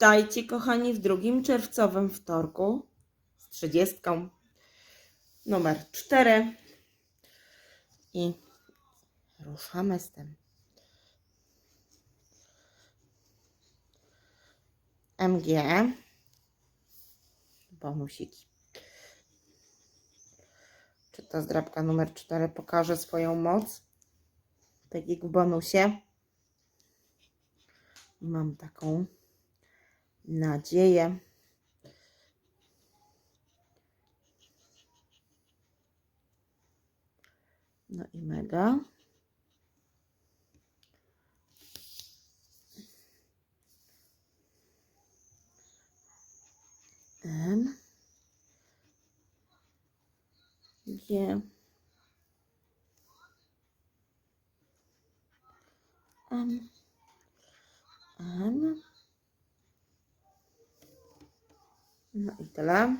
Witajcie kochani w drugim czerwcowym wtorku z 30 numer 4 i ruszamy z tym. MG bonusiki. Czy ta zdrabka numer 4 pokaże swoją moc? Tak jak w bonusie. Mam taką nadzieję. No i mega. M. G. M. No i tyle.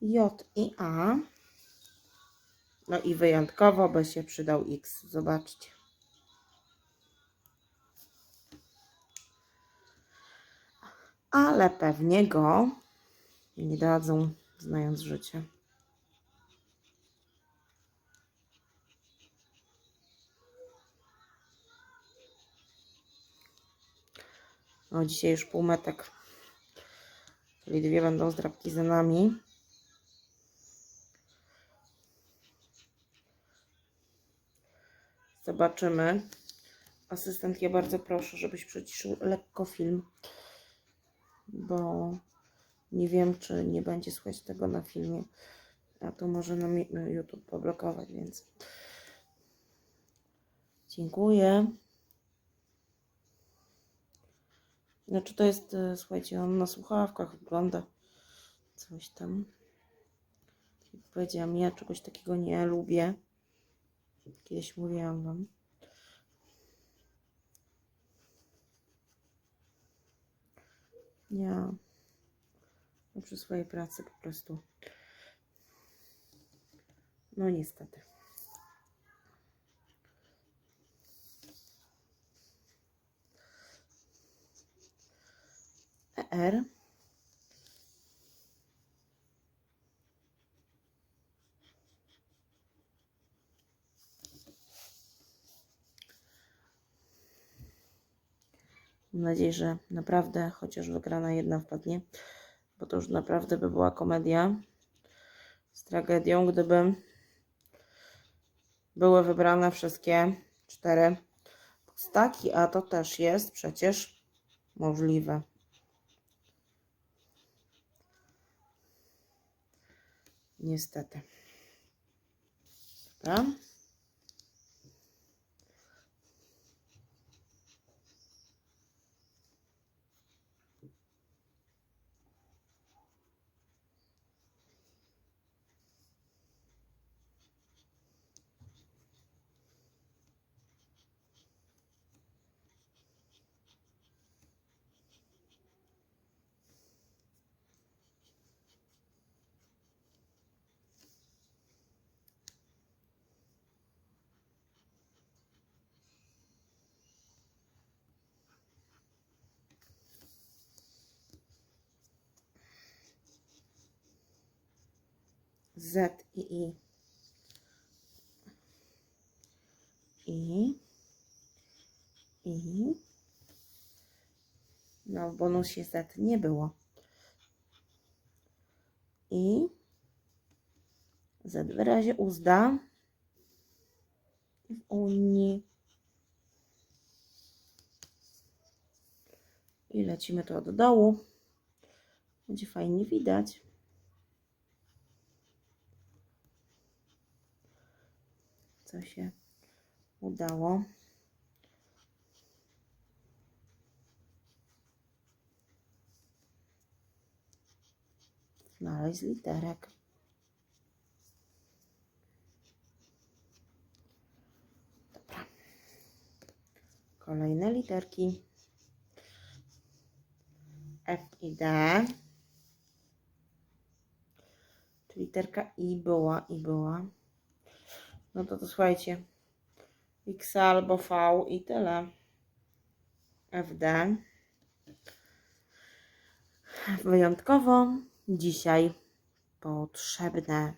J i A. No i wyjątkowo by się przydał X. Zobaczcie. Ale pewnie go nie dadzą, znając życie. No, dzisiaj już półmetek. Czyli dwie będą zdrabki za nami. Zobaczymy. Asystent, ja bardzo proszę, żebyś przyciszył lekko film, bo nie wiem, czy nie będzie słychać tego na filmie, a to może nam YouTube poblokować, więc dziękuję. Znaczy to jest, e, słuchajcie, on na słuchawkach wygląda coś tam. Powiedziałam, ja czegoś takiego nie lubię. Kiedyś mówiłam wam. Ja przy swojej pracy po prostu. No niestety. Mam nadzieję, że naprawdę chociaż wygrana jedna wpadnie, bo to już naprawdę by była komedia z tragedią, gdyby były wybrane wszystkie cztery pustaki, a to też jest przecież możliwe. Niestety. Dobra. Z i I. I. I. No, w bonusie Z nie było. I. Z w razie uzda. W Unii. I lecimy tu od dołu. Będzie fajnie widać. Co się udało. Znaleźć literek. Dobra. Kolejne literki. F i D. Literka I była i była. No to, to słuchajcie, X albo V i tyle. FD. Wyjątkowo dzisiaj potrzebne.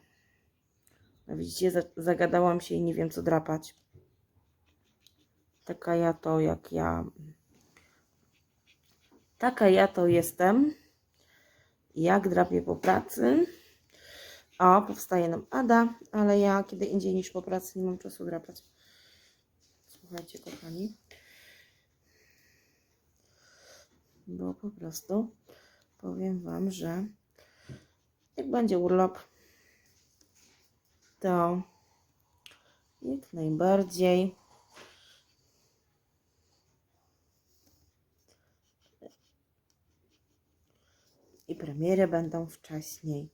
No Widzicie, za- zagadałam się i nie wiem co drapać. Taka ja to jak ja. Taka ja to jestem. Jak drapię po pracy. O, powstaje nam Ada, ale ja kiedy indziej niż po pracy nie mam czasu drapać. Słuchajcie, kochani. Bo po prostu powiem Wam, że jak będzie urlop, to jak najbardziej i premiery będą wcześniej.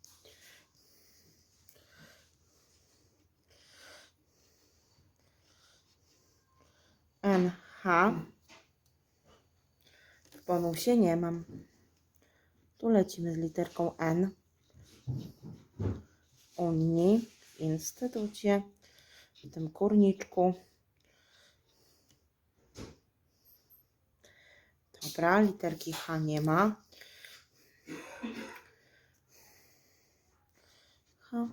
NH w bonusie nie mam. Tu lecimy z literką N. Unii, w instytucie, w tym kurniczku. Dobra, literki H nie ma. H.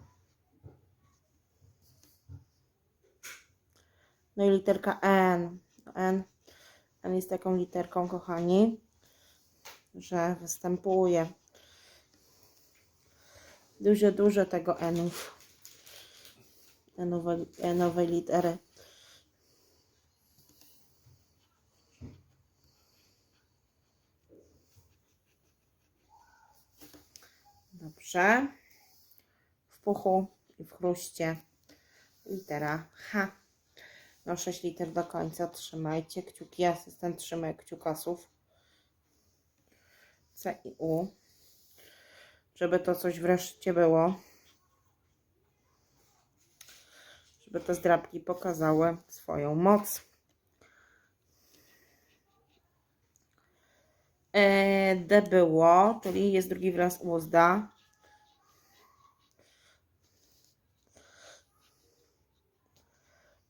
No i literka N. N. N jest taką literką, kochani, że występuje dużo, dużo tego N-ów. N-owe, N-owej litery. Dobrze. W puchu i w chruście litera H. No 6 liter do końca. Trzymajcie kciuki. Asystent trzyma kciukasów. C i U. Żeby to coś wreszcie było. Żeby te zdrabki pokazały swoją moc. E, D było, czyli jest drugi wyraz uzda.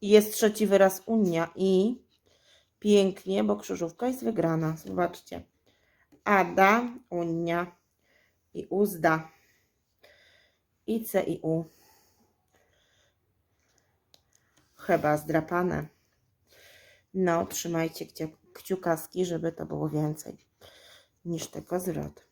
Jest trzeci wyraz Unia i pięknie, bo krzyżówka jest wygrana. Zobaczcie. Ada, Unia i Uzda. I C i U. Chyba zdrapane. No, trzymajcie kciu- kciukaski, żeby to było więcej niż tylko zwrot.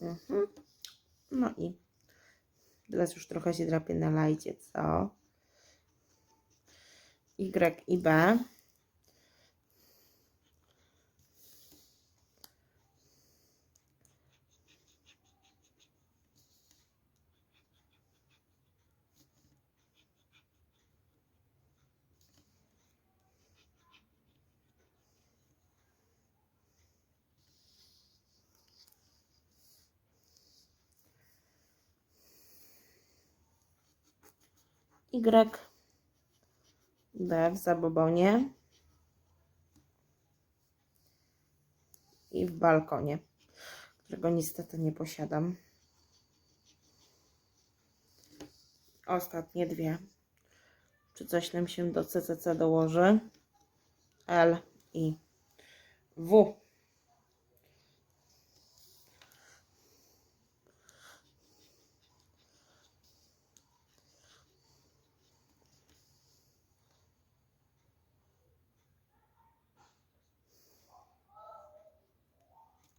Mhm. No i teraz już trochę się drapie na lajcie, co? Y i B. Y, B w zabobonie i w balkonie, którego niestety nie posiadam. Ostatnie dwie. Czy coś nam się do CCC dołoży? L i W.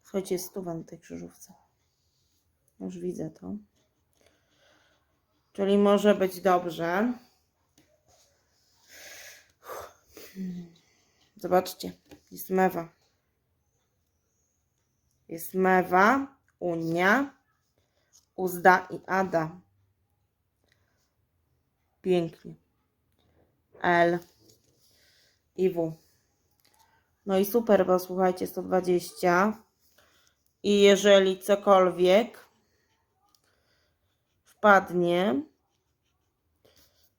Słuchajcie, jest stuwa na tej krzyżówce. Już widzę to. Czyli może być dobrze. Zobaczcie, jest mewa. Jest mewa, unia, uzda i ada. Pięknie. L i W. No i super, bo słuchajcie, 120. I jeżeli cokolwiek wpadnie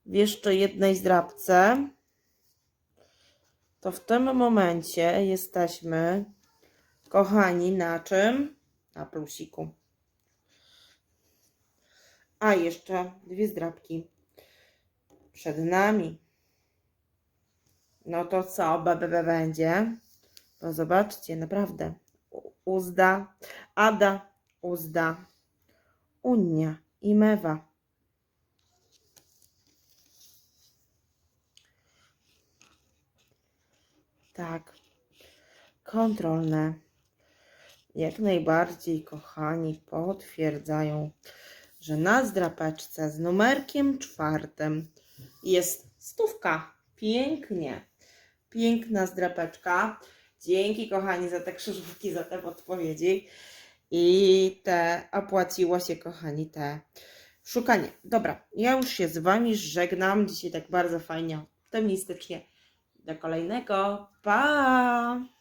w jeszcze jednej zdrabce, to w tym momencie jesteśmy, kochani, na czym? Na plusiku. A jeszcze dwie zdrabki przed nami. No to co, BBB będzie? To zobaczcie, naprawdę. Uzda, Ada, Uzda, Unia i Mewa. Tak, kontrolne. Jak najbardziej, kochani, potwierdzają, że na zdrapeczce z numerkiem czwartym jest stówka. Pięknie. Piękna zdrapeczka. Dzięki, kochani, za te krzyżówki, za te podpowiedzi. I te opłaciło się, kochani, te szukanie. Dobra, ja już się z Wami żegnam. Dzisiaj tak bardzo fajnie, optymistycznie. Do kolejnego. Pa!